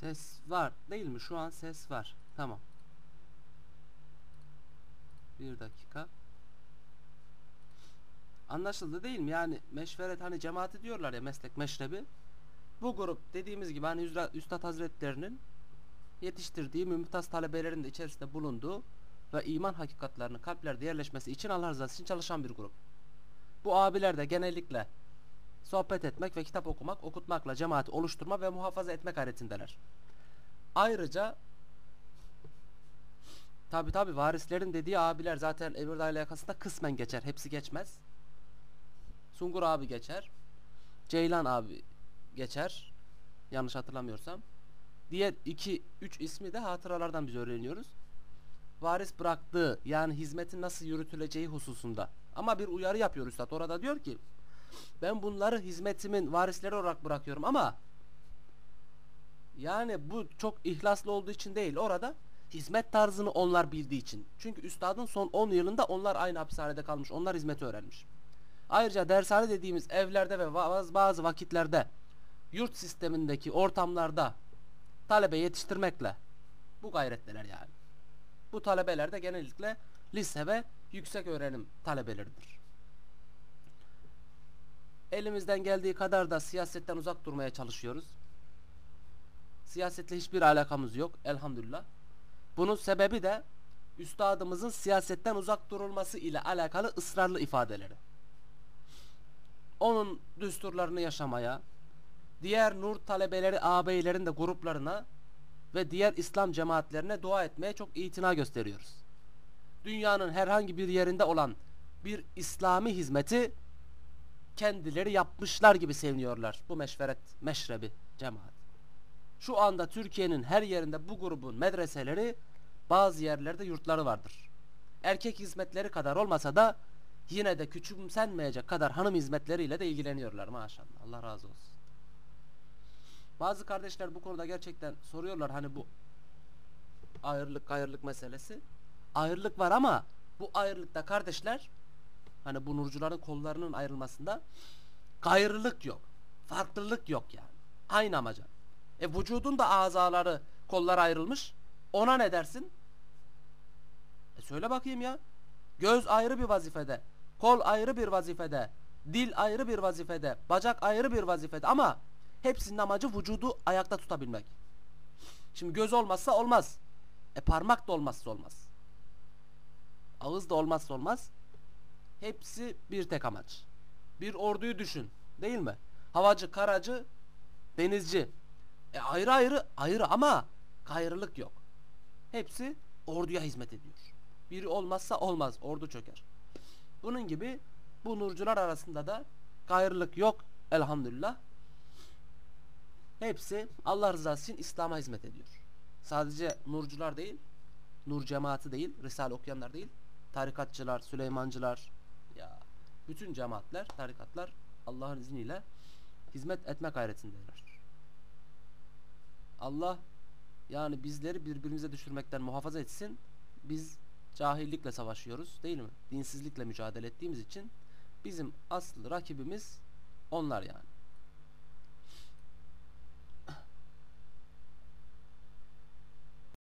Ses var değil mi? Şu an ses var. Tamam. Bir dakika. Anlaşıldı değil mi? Yani meşveret hani cemaati diyorlar ya meslek meşrebi. Bu grup dediğimiz gibi hani Üstad Hazretlerinin yetiştirdiği mümtaz talebelerin de içerisinde bulunduğu ve iman hakikatlerinin kalplerde yerleşmesi için Allah rızası için çalışan bir grup. Bu abiler de genellikle sohbet etmek ve kitap okumak, okutmakla cemaati oluşturma ve muhafaza etmek gayretindeler. Ayrıca tabi tabi varislerin dediği abiler zaten Emirdağ ile yakasında kısmen geçer. Hepsi geçmez. Sungur abi geçer. Ceylan abi geçer. Yanlış hatırlamıyorsam. Diğer 2 3 ismi de hatıralardan biz öğreniyoruz. Varis bıraktığı yani hizmetin nasıl yürütüleceği hususunda. Ama bir uyarı yapıyor üstad. Orada diyor ki ben bunları hizmetimin varisleri olarak bırakıyorum ama yani bu çok ihlaslı olduğu için değil. Orada hizmet tarzını onlar bildiği için. Çünkü üstadın son 10 yılında onlar aynı hapishanede kalmış. Onlar hizmeti öğrenmiş. Ayrıca dershane dediğimiz evlerde ve bazı, vakitlerde yurt sistemindeki ortamlarda talebe yetiştirmekle bu gayretteler yani. Bu talebeler de genellikle lise ve yüksek öğrenim talebeleridir. Elimizden geldiği kadar da siyasetten uzak durmaya çalışıyoruz. Siyasetle hiçbir alakamız yok elhamdülillah. Bunun sebebi de üstadımızın siyasetten uzak durulması ile alakalı ısrarlı ifadeleri. Onun düsturlarını yaşamaya, diğer nur talebeleri ağabeylerin de gruplarına ve diğer İslam cemaatlerine dua etmeye çok itina gösteriyoruz. Dünyanın herhangi bir yerinde olan bir İslami hizmeti kendileri yapmışlar gibi seviniyorlar. Bu meşveret, meşrebi cemaat. Şu anda Türkiye'nin her yerinde bu grubun medreseleri bazı yerlerde yurtları vardır. Erkek hizmetleri kadar olmasa da yine de küçümsenmeyecek kadar hanım hizmetleriyle de ilgileniyorlar maşallah. Allah razı olsun. Bazı kardeşler bu konuda gerçekten soruyorlar hani bu ayrılık ayrılık meselesi. Ayrılık var ama bu ayrılıkta kardeşler hani bu nurcuların kollarının ayrılmasında gayrılık yok. Farklılık yok yani. Aynı amaca. E vücudun da azaları kollar ayrılmış. Ona ne dersin? E söyle bakayım ya. Göz ayrı bir vazifede. Kol ayrı bir vazifede. Dil ayrı bir vazifede. Bacak ayrı bir vazifede. Ama hepsinin amacı vücudu ayakta tutabilmek. Şimdi göz olmazsa olmaz. E parmak da olmazsa olmaz. Ağız da olmazsa olmaz. Hepsi bir tek amaç. Bir orduyu düşün. Değil mi? Havacı, karacı, denizci. E ayrı ayrı ayrı ama gayrılık yok. Hepsi orduya hizmet ediyor. Biri olmazsa olmaz. Ordu çöker. Bunun gibi bu nurcular arasında da gayrılık yok. Elhamdülillah. Hepsi Allah rızası için İslam'a hizmet ediyor. Sadece nurcular değil, nur cemaati değil, risale okuyanlar değil, tarikatçılar, Süleymancılar, ya bütün cemaatler, tarikatlar Allah'ın izniyle hizmet etme gayretindeler. Allah yani bizleri birbirimize düşürmekten muhafaza etsin. Biz cahillikle savaşıyoruz değil mi? Dinsizlikle mücadele ettiğimiz için bizim asıl rakibimiz onlar yani.